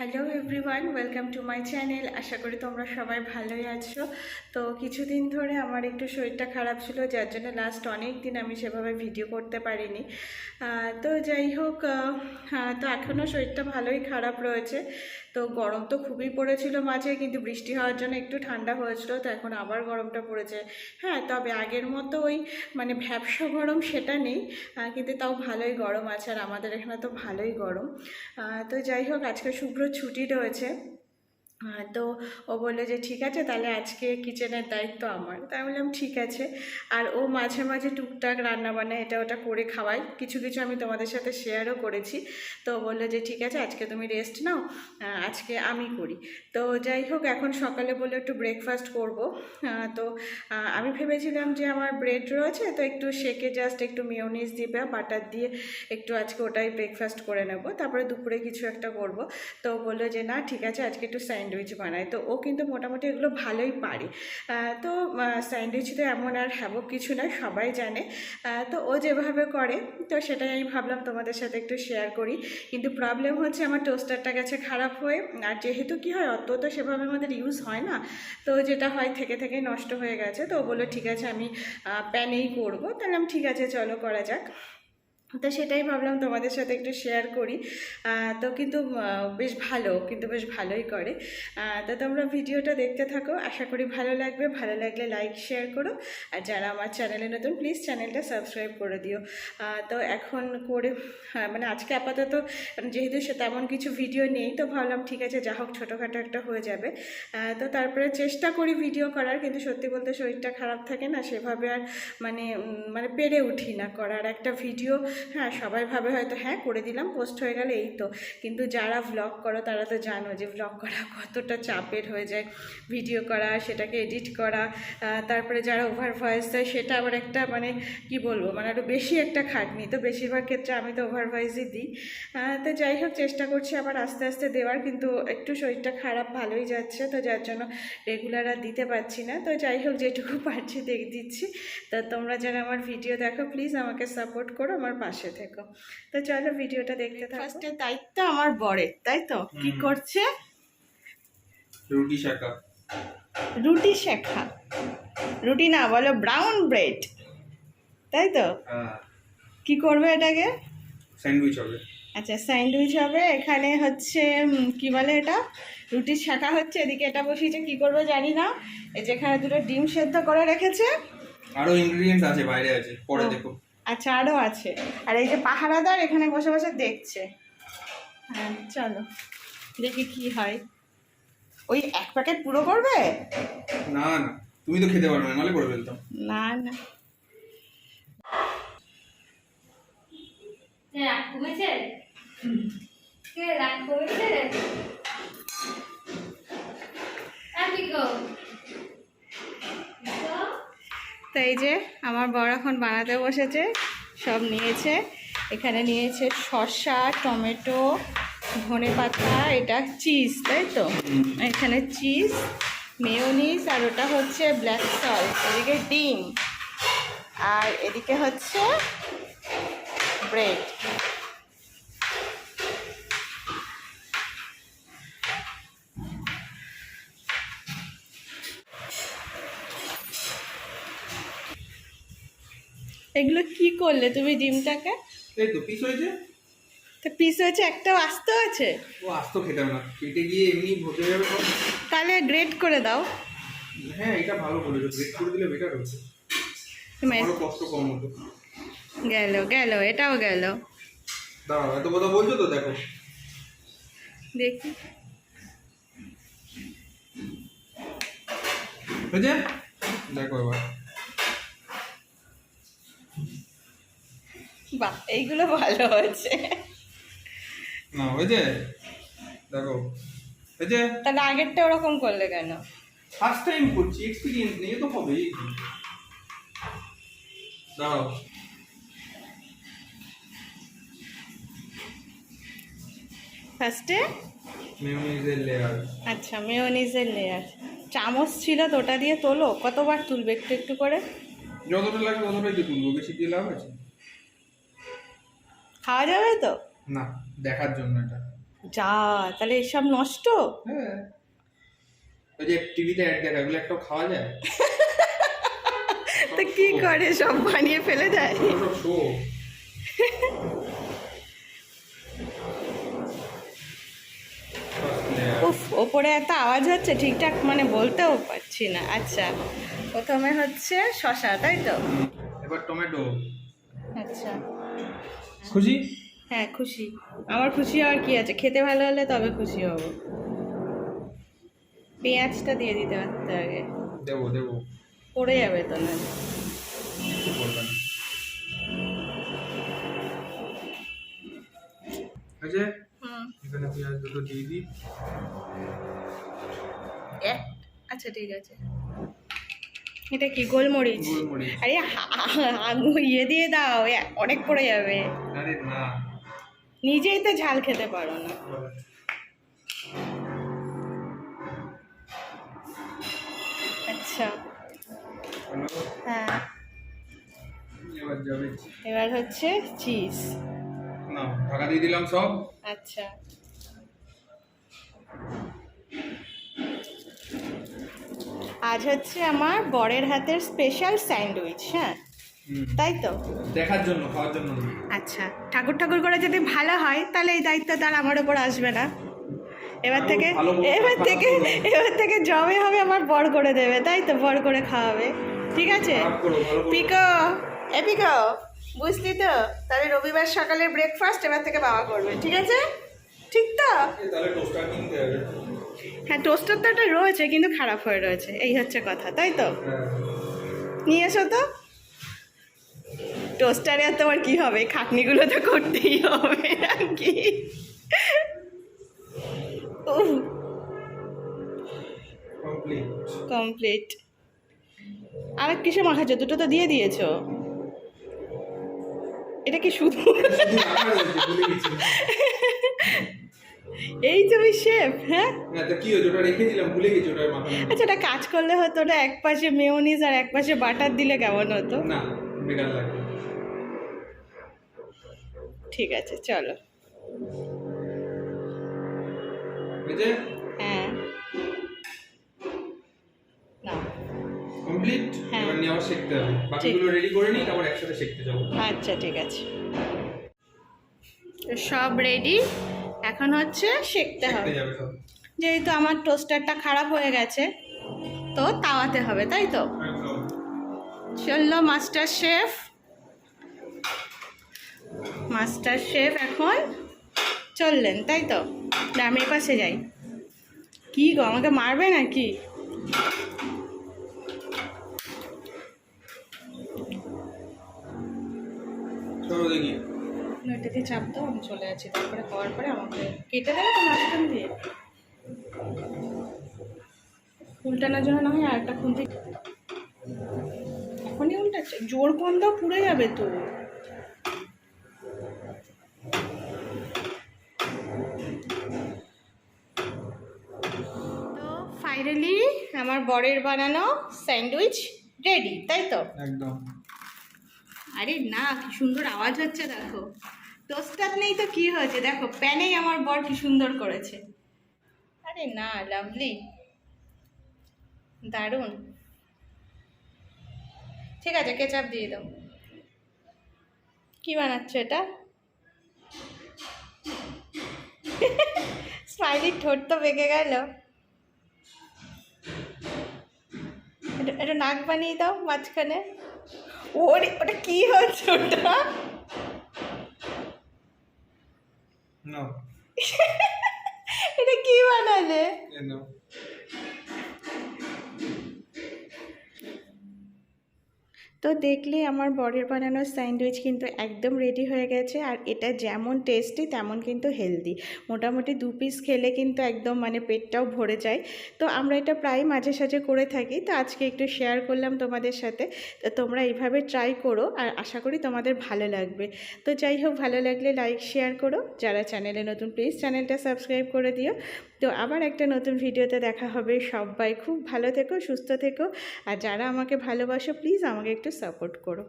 Hello everyone welcome to my channel আশা করি তোমরা সবাই ভালোই আছো। তো কিছুদিন ধরে আমার একটু শরীরটা খারাপ ছিল, যার জন্য লাস্ট অনেক দিন আমি সেভাবে ভিডিও করতে পারিনি। তো যাই হোক তো এখনও শরীরটা ভালোই খারাপ রয়েছে। তো গরম তো খুবই পড়েছিল মাঝে, কিন্তু বৃষ্টি হওয়ার জন্য একটু ঠান্ডা হয়েছিল, তো এখন আবার গরমটা পড়েছে। হ্যাঁ তবে আগের মতো ওই মানে ভ্যাবসা গরম সেটা নেই কিন্তু তাও ভালোই গরম আছে, আর আমাদের এখানে তো ভালোই গরম। তো যাই হোক, আজকে শুভ্র ছুটি রয়েছে। তো ও বলল যে, ঠিক আছে, তাহলে আজকে কিচেনের দায়িত্ব আমার। তাই বললাম, ঠিক আছে। আর ও মাঝে মাঝে টুকটাক রান্না বান্না এটা ওটা করে খাওয়াই কিছু কিছু আমি তোমাদের সাথে শেয়ারও করেছি। তো বলল যে, ঠিক আছে, আজকে তুমি রেস্ট নাও আজকে আমি করি। তো যাই হোক, এখন সকালে বলে একটু ব্রেকফাস্ট করব। তো আমি ভেবেছিলাম যে, আমার ব্রেড রয়েছে, তো একটু শেকে জাস্ট একটু মেয়োনিজ দিয়ে বা বাটার দিয়ে একটু আজকে ওটাই ব্রেকফাস্ট করে নেব। তারপরে দুপুরে কিছু একটা করব। তো বলল যে, না, ঠিক আছে, আজকে একটু স্যান্ডউইচ বানায়, তো ও কিন্তু মোটামুটি এগুলো ভালোই পারে। তো স্যান্ডউইচ তো এমন আর হ্যাবক কিছু নয়, সবাই জানে। তো ও যেভাবে করে, তো সেটাই আমি ভাবলাম তোমাদের সাথে একটু শেয়ার করি। কিন্তু প্রবলেম হচ্ছে আমার টোস্টারটা গেছে খারাপ হয়ে, আর যেহেতু কি হয়, অত তো সেভাবে আমাদের ইউজ হয় না। তো যেটা হয়, থেকে থেকে নষ্ট হয়ে গেছে, তো ও বলল, ঠিক আছে, আমি প্যানেই করব। তাহলে আমি, ঠিক আছে, চলো, করা যাক। তো সেটাই ভাবলাম তোমাদের সাথে একটু শেয়ার করি। তো কিন্তু বেশ ভালো কিন্তু বেশ ভালোই করে। তো তোমরা ভিডিওটা দেখতে থাকো। আশা করি ভালো লাগবে। ভালো লাগলে লাইক শেয়ার করো। আর যারা আমার চ্যানেলে নতুন প্লিজ চ্যানেলটা সাবস্ক্রাইব করে দিও। তো এখন করে হ্যাঁ, মানে আজকে আপাতত যেহেতু সে তেমন কিছু ভিডিও নেই তো ভাবলাম ঠিক আছে যা হোক ছোটোখাটো একটা হয়ে যাবে। তো তারপরে চেষ্টা করি ভিডিও করার কিন্তু সত্যি বলতে শরীরটা খারাপ থাকে না সেভাবে আর মানে মানে পেরে উঠি না। করার একটা ভিডিও হ্যাঁ সবাই ভাবে হয়তো হ্যাঁ করে দিলাম পোস্ট হয়ে গেলে, এই তো। কিন্তু যারা ভ্লগ করো, তারা তো জানো যে ভ্লগ করা কতটা চাপের হয়ে যায়। ভিডিও করা, সেটাকে এডিট করা তারপরে যারা ওভার ভয়েস দেয়, সেটা আবার একটা মানে কি বলব মানে আরও বেশি একটা খাটনি। তো বেশিরভাগ ক্ষেত্রে আমি তো ওভার ভয়েসই দিই। তো যাই হোক, চেষ্টা করছি আবার আস্তে আস্তে দেওয়ার, কিন্তু একটু শরীরটা খারাপ ভালোই যাচ্ছে, তো যার জন্য রেগুলার আর দিতে পারছি না। তো যাই হোক, যেটুকু পারছি, দেখ, দিচ্ছি। তো তোমরা যারা আমার ভিডিও দেখো প্লিজ আমাকে সাপোর্ট করো, আমার পাশে থেকো। তো চলো ভিডিওটা দেখতে থাকো। ফার্স্টের দায়িত্ব আমার বরের তাই তো? কি করছে? রুটি শাকা রুটি শেখা। রুটি না বলো ব্রাউন ব্রেড তাই তো? হ্যাঁ। কি করবে এটাকে? স্যান্ডউইচ হবে। আচ্ছা স্যান্ডউইচ হবে। এখানে হচ্ছে কি বলে এটা? রুটি শাখা হচ্ছে। এদিকে এটা বসিয়েছে কি করবে জানি না। এই যে এখানে দুটো ডিম সেদ্ধ করে রেখেছে। আরও ইনগ্রেডিয়েন্টস আছে বাইরে আছে। পরে দেখো। আচ্ছা আরও আছে। আর এই যে পাহারাদার এখানে বসে বসে দেখছে। হ্যাঁ চলো। দেখি কি হয়। ওই এক প্যাকেট পুরো করবে? না না। তুমি তো খেতে পারবে না নাহলে করে ফেলতাম না না। কমেছে? কে রাগ কমেছে? আর কি গো? তো এই যে আমার বর এখন বানাতে বসেছে, সব নিয়েছে। এখানে নিয়েছে শসা, টমেটো, ধনে পাতা, এটা চিজ, তাই তো? এখানে চিজ মেয়নিস আর ওটা হচ্ছে ব্ল্যাক সল্ট, এদিকে ডিম। আর এদিকে হচ্ছে ব্রেড। এগুলো কি করলে তুমি ডিমটাকে? এই তো পিস হয়েছে। তো পিস হয়েছে একটাও আস্ত আছে? ও আস্ত খেতাম না কেটে গিয়ে এমনি হয়ে যাবে তাহলে গ্রেট করে দাও। হ্যাঁ এটা ভালো করেছ ব্রেক করে দিলে বেটার হচ্ছে আরও কষ্ট কম হতো। গেল গেল এটাও গেল। দাঁড়াও এত কথা বলছো তো দেখো। দেখি। দেখো এবার। বাহ এইগুলো ভালো হয়েছে। না হয়েছে? দেখো তাহলে আগেরটা ওরকম করলে কেন? ফার্স্ট টাইম করছি এক্সপিরিয়েন্স নেই তো হবেই। দাঁড়াও। ফার্স্টে মেয়োনিজের লেয়ার আচ্ছা মেয়োনিজের লেয়ার চামচ ছিল তো ওটা দিয়ে তোলো। কতবার তুলবে একটু একটু করে? যতটা লাগে ততটাই তো তুলবো বেশি দিয়ে লাভ আছে? খাওয়া যাবে তো না দেখার জন্য এটা। যা তাহলে এসব নষ্ট? হ্যাঁ। ওই যে টিভিতে অ্যাড দেখা এগুলো একটাও খাওয়া যায়? তো কি করে সব বানিয়ে ফেলে দেয়? শো উফ ওপরে এত আওয়াজ হচ্ছে ঠিকঠাক মানে বলতেও পারছি না। আচ্ছা। প্রথমে হচ্ছে শশা তাই তো? এবার টমেটো। আচ্ছা। খুশি? হ্যাঁ খুশি। আমার খুশি হওয়ার কি আছে? খেতে ভালো হলে তবে খুশি হব। পেঁয়াজটা দিয়ে দিতে পারতে আগে। দেবো দেবো। পড়ে যাবে তো না? কিছু করবে না। আছে এখানে পেঁয়াজ দুটো দিয়ে দিই। এক আচ্ছা ঠিক আছে। এটা কি গোলমরিচ? আরে আঙু ইয়ে দিয়ে দাও অনেক পড়ে যাবে। নিজেই তো ঝাল খেতে পারো না। আচ্ছা। হ্যাঁ। এবার হচ্ছে চিজ। না ঢাকা দিয়ে দিলাম সব। আচ্ছা। আজ হচ্ছে আমার বরের হাতের স্পেশাল স্যান্ডউইচ হ্যাঁ? তাই তো? দেখার জন্য খাওয়ার জন্য আচ্ছা ঠাকুর ঠাকুর করে যদি ভালো হয় তাহলে এই দায়িত্ব তার আমার ওপর আসবে না। এবার থেকে এবার থেকে এবার থেকে জবে হবে আমার বর করে দেবে তাই তো? বর করে খাওয়াবে। ঠিক আছে। পিকো এ পিকো বুঝলি তো? তাহলে রবিবার সকালে ব্রেকফাস্ট এবার থেকে বাবা করবে ঠিক আছে? ঠিক তো? হ্যাঁ টোস্টার তো একটা রয়েছে কিন্তু খারাপ হয়ে রয়েছে। এই হচ্ছে কথা তাই তো। নিয়ে এসো তো। টোস্টারে আর তোমার কী হবে? খাটনিগুলো তো করতেই হবে আর কি? কমপ্লিট কমপ্লিট আর কিসে মাখাচ্ছ দুটো তো দিয়ে দিয়েছ। এটা কি শুধু? এই তুমি শেফ হ্যাঁ? হ্যাঁ কি হয়েছে? ওটা রেখেছিলাম ভুলে গেছি ওটা মাখানো আচ্ছা এটা কাজ করলে হতো ওটা এক পাশে মেয়োনিজ আর এক পাশে বাটার দিলে কেমন হতো? না বেকার লাগবে ঠিক আছে চলো। হ্যাঁ। না কমপ্লিট? হ্যাঁ। এবার নিয়ে আবার শিখতে হবে। বাকিগুলো রেডি করে নিই তারপর একসাথে শিখতে যাব। আচ্ছা ঠিক আছে। সব রেডি এখন হচ্ছে শিখতে হবে। যেহেতু আমার টোস্টারটা খারাপ হয়ে গেছে তো তাওয়াতে হবে তাই তো? চলল মাস্টার শেফ। মাস্টার শেফ এখন চললেন তাই তো? আমি পাশে যাই। কি গো আমাকে মারবে নাকি? দিয়ে চাপ দাও আমি চলে যাচ্ছি। তারপরে খাওয়ার পরে আমাকে কেটে দেবে তো মাঝখান দিয়ে? উল্টানোর জন্য না হয় আর একটা খুন্তি। এখনই উল্টাচ্ছে? জোর কম দাও পুড়ে যাবে তো। তো ফাইনালি আমার বরের বানানো স্যান্ডউইচ রেডি তাই তো? একদম। আরে না কি সুন্দর আওয়াজ হচ্ছে দেখো। টোস্টার নেই তো কি হয়েছে? দেখো, প্যানেই আমার বর কি সুন্দর করেছে। আরে না, লাভলি। দারুণ। ঠিক আছে কেচাপ দিয়ে দাও। কি বানাচ্ছ এটা? স্মাইলি ঠোঁট তো বেঁকে গেল। এটা নাক বানিয়ে দাও মাঝখানে। ওরে, ওটা কি হচ্ছে ওটা নাও এটা কি বানালে তো দেখলে আমার বরের বানানো স্যান্ডউইচ কিন্তু একদম রেডি হয়ে গেছে আর এটা যেমন টেস্টি তেমন কিন্তু হেলদি মোটামুটি দু পিস খেলে কিন্তু একদম মানে পেটটাও ভরে যায়। তো আমরা এটা প্রায় মাঝে সাঝে করে থাকি। তো আজকে একটু শেয়ার করলাম তোমাদের সাথে। তো তোমরা এইভাবে ট্রাই করো আর আশা করি তোমাদের ভালো লাগবে। তো যাই হোক, ভালো লাগলে লাইক শেয়ার করো। যারা চ্যানেলে নতুন প্লিজ চ্যানেলটা সাবস্ক্রাইব করে দিও। তো আবার একটা নতুন ভিডিওতে দেখা হবে। সবাই খুব ভালো থেকো, সুস্থ থেকো। আর যারা আমাকে ভালোবাসো প্লিজ আমাকে একটু সাপোর্ট করো।